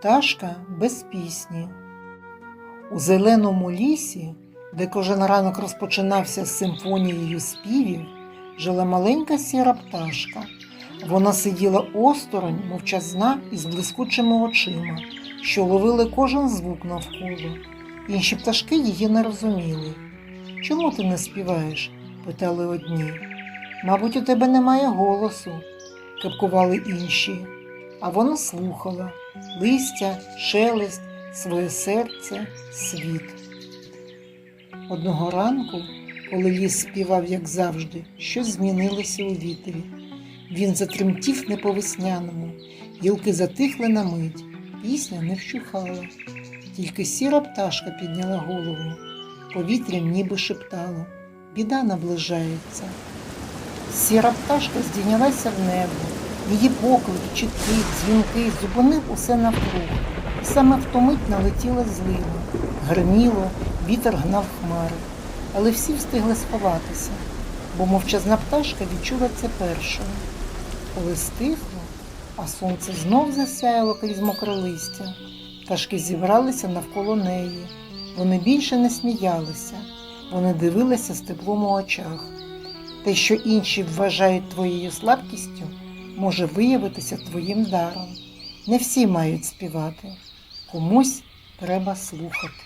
пташка без пісні. У зеленому лісі, де кожен ранок розпочинався з симфонією співів, жила маленька сіра пташка. Вона сиділа осторонь, мовчазна і з блискучими очима, що ловили кожен звук навколо. Інші пташки її не розуміли. Чому ти не співаєш? питали одні. Мабуть, у тебе немає голосу, кепкували інші. А вона слухала листя, шелест, своє серце, світ. Одного ранку, коли ліс співав, як завжди, щось змінилося у вітрі. Він затремтів не по весняному, гілки затихли на мить, пісня не вщухала. Тільки сіра пташка підняла голову, повітрям ніби шептало біда наближається. Сіра пташка здійнялася в небо, її поклик, чітки, дзвінки зупинив усе навкруг. І саме в ту мить налетіла злива, гриміло, вітер гнав хмари. Але всі встигли сховатися, бо мовчазна пташка відчула це першою. Коли стихло, а сонце знов засяяло крізь мокре листя, пташки зібралися навколо неї. Вони більше не сміялися, вони дивилися з теплом у очах. Те, що інші вважають твоєю слабкістю, може виявитися твоїм даром. Не всі мають співати, комусь треба слухати.